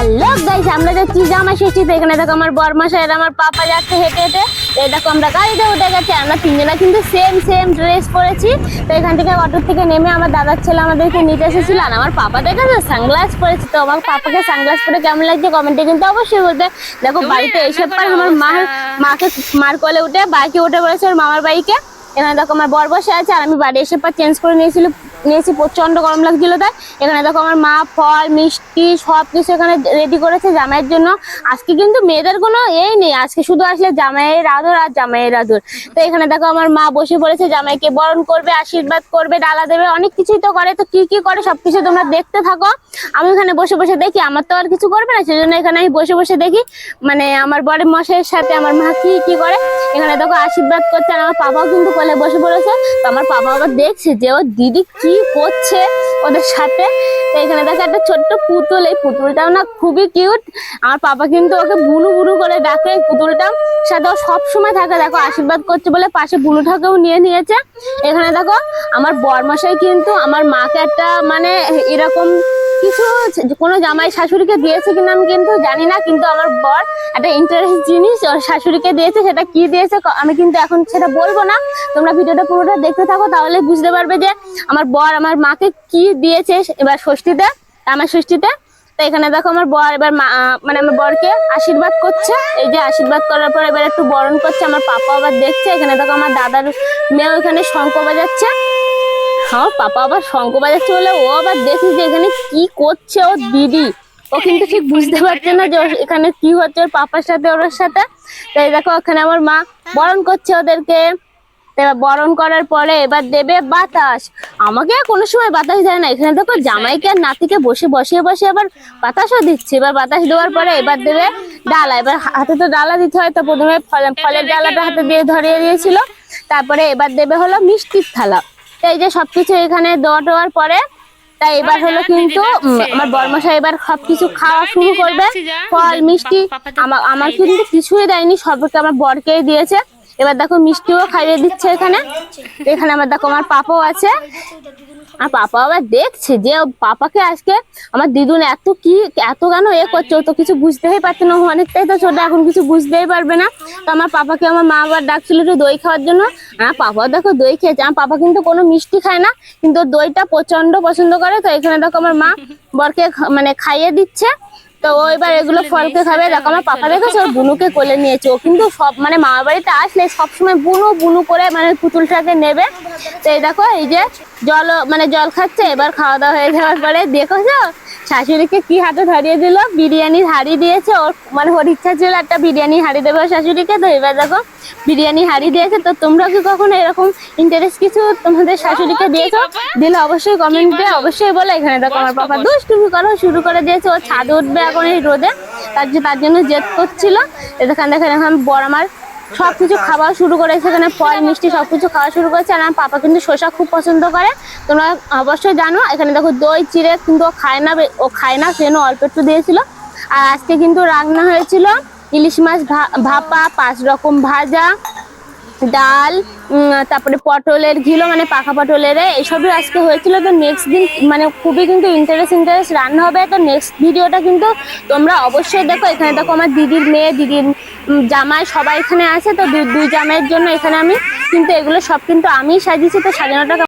Hello guys আমরা যাচ্ছি জামা ষষ্ঠী এখানে দেখো আমার বরমাসাই আর আমার পাপা যাচ্ছে হেঁটে হেঁটে। এই দেখো আমরা গাড়িতে উঠে গেছি আমরা তিনজনা কিন্তু সেম সেম ড্রেস পরেছি। তো এখান থেকে অটো থেকে নেমে আমার দাদার ছেলে আমাদেরকে নিতে এসেছিল আর আমার পাপা দেখেছ সানগ্লাস পরেছে। তো আমার পাপাকে সানগ্লাস পরে কেমন লাগছে কমেন্টে কিন্তু অবশ্যই বলতে দেখো বাড়িতে এসে পর আমার মা মাকে মার কোলে উঠে বাইকে উঠে পড়েছে ওর মামার বাইকে এখানে দেখো আমার বর বসে আছে, আর আমি বাড়ি এসে পর চেঞ্জ করে নিয়েছিল, নিয়েছি প্রচণ্ড গরম লাগছিল তাই। এখানে দেখো আমার মা, ফল, মিষ্টি সব কিছু এখানে রেডি করেছে জামাইয়ের জন্য। আজকে কিন্তু মেয়েদের কোনো এই নেই, আজকে শুধু আসলে জামাইয়ের আদর আর জামাইয়ের আদর। তো এখানে দেখো আমার মা বসে পড়েছে, জামাইকে বরণ করবে, আশীর্বাদ করবে, ডালা দেবে, অনেক কিছুই তো করে। তো কি কি করে সব কিছু তোমরা দেখতে থাকো। আমি এখানে বসে বসে দেখি, আমার তো আর কিছু করবে না, সেজন্য এখানে আমি বসে বসে দেখি মানে আমার বরের মশাইয়ের সাথে আমার মা কি কি করে। এখানে দেখো আশীর্বাদ করছে, আর আমার পাপাও কিন্তু কোলে বসে পড়েছে। তো আমার পাপা আবার দেখছে যে ওর দিদি কি করছে ওদের সাথে? তো এখানে দেখো একটা ছোট্ট পুতুল। এই পুতুলটাও না খুবই কিউট। আমার পাপা কিন্তু ওকে বুনু বুনু করে ডাকে। এই পুতুলটা সাথে ও সবসময় থাকে। দেখো, আশীর্বাদ করছে বলে পাশে বুনুটাকেও নিয়ে নিয়েছে। এখানে দেখো, আমার বরমশাই কিন্তু আমার মাকে একটা মানে এরকম কিছু কোনো জামাই শাশুড়িকে দিয়েছে কিনা আমি কিন্তু জানি না, কিন্তু আমার বর একটা ইন্টারেস্ট জিনিস ওর শাশুড়িকে দিয়েছে, সেটা কি দিয়েছে আমি কিন্তু এখন সেটা বলব না। তোমরা ভিডিওটা পুরোটা দেখতে থাকো, তাহলে বুঝতে পারবে যে আমার বর আমার মাকে কি দিয়েছে এবার ষষ্ঠীতে আমার ষষ্ঠীতে। তো এখানে দেখো আমার বর এবার মানে আমার বরকে আশীর্বাদ করছে। এই যে আশীর্বাদ করার পর এবার একটু বরণ করছে, আমার পাপা আবার দেখছে। এখানে দেখো আমার দাদার মেয়েও এখানে শঙ্খ বাজাচ্ছে। আমার পাপা আবার শঙ্খ বাজাচ্ছে বলে ও আবার দেখি যে এখানে কি করছে ও দিদি। ও কিন্তু ঠিক বুঝতে পারছে না যে ওর এখানে কি হচ্ছে ওর পাপার সাথে, ওর সাথে। তাই দেখো, ওখানে আমার মা বরণ করছে ওদেরকে। এবার বরণ করার পরে এবার দেবে বাতাস। আমাকে কোনো সময় বাতাস দেয় না। এখানে দেখো জামাইকে আর নাতিকে বসে বসিয়ে বসে এবার বাতাসও দিচ্ছে। এবার বাতাস দেওয়ার পরে এবার দেবে ডালা। এবার হাতে তো ডালা দিতে হয়, তো প্রথমে ফলের ডালাটা হাতে দিয়ে ধরিয়ে দিয়েছিল। তারপরে এবার দেবে হলো মিষ্টির থালা। এই যে সবকিছু এখানে দেওয়া টোয়ার পরে তাই এবার হলো কিন্তু উম, আমার বর্মশা এবার সবকিছু খাওয়া শুরু করবে। ফল মিষ্টি আমার আমার কিন্তু কিছুই দেয়নি সবকে আমার বরকেই দিয়েছে। এবার দেখো মিষ্টিও খাইয়ে দিচ্ছে এখানে। এখানে আমার দেখো আমার পাপাও আছে। আর পাপা আবার দেখছে যে পাপাকে আজকে আমার দিদুন এত কি এত কেন এ করছে? ও তো কিছু বুঝতেই পারছে না। অনেকটাই তো ছোট এখন কিছু বুঝতেই পারবে না। তো আমার পাপাকে আমার মা আবার ডাকছিল একটু দই খাওয়ার জন্য। আমার পাপা দেখো দই খেয়েছে। আমার পাপা কিন্তু কোনো মিষ্টি খায় না কিন্তু দইটা প্রচণ্ড পছন্দ করে। তো এখানে দেখো আমার মা বরকে মানে খাইয়ে দিচ্ছে। তো ও এবার এগুলো ফলকে খাবে। দেখো আমার পাপা দেখেছে ওর বুনুকে কোলে নিয়েছে। ও কিন্তু সব মানে মামার বাড়িতে আসলে সবসময় বুনু বুনু করে মানে পুতুলটাকে নেবে। তো এই দেখো এই যে জল মানে জল খাচ্ছে এবার খাওয়া দাওয়া হয়ে যাওয়ার পরে দেখেছ? শাশুড়িকে কি হাতে ধরিয়ে দিল? বিরিয়ানির হাড়ি দিয়েছে ওর মানে ওর ইচ্ছা ছিল একটা বিরিয়ানি হাড়ি দেবে শাশুড়িকে তো এবার দেখো বিরিয়ানি হাড়ি দিয়েছে তো তোমরা কি কখনো এরকম ইন্টারেস্ট কিছু তোমাদের শাশুড়িকে দিয়েছ? দিলে অবশ্যই কমেন্টে অবশ্যই বলে এখানে দেখো আমার পাপা দুষ্টুমি করা শুরু করে দিয়েছে ও ছাদ উঠবে এখন এই রোদে তার যে তার জন্য জেদ করছিল। এখানে দেখেন এখন বড় আমার সব কিছু খাওয়া শুরু করেছে, এখানে ফল, মিষ্টি সব কিছু খাওয়া শুরু করেছে। আর আমার পাপা কিন্তু শসা খুব পছন্দ করে। তোমরা অবশ্যই জানো, এখানে দেখো দই, চিড়ে কিন্তু ও খায় না, ও খায় না সেজন্য অল্প একটু দিয়েছিল। আর আজকে কিন্তু রান্না হয়েছিল ইলিশ মাছ ভাপা, পাঁচ রকম ভাজা, ডাল তারপরে পটলের ঘিলো মানে পাকা পটলের এইসবই আজকে হয়েছিল। তো নেক্সট দিন মানে খুবই কিন্তু ইন্টারেস্ট ইন্টারেস্ট রান্না হবে। তো নেক্সট ভিডিওটা কিন্তু তোমরা অবশ্যই দেখো। এখানে দেখো আমার দিদির মেয়ে, দিদির জামাই সবাই এখানে আছে, তো দুই জামাইয়ের জন্য এখানে আমি, কিন্তু এগুলো সব কিন্তু আমিই সাজিয়েছি, তো সাজানোটা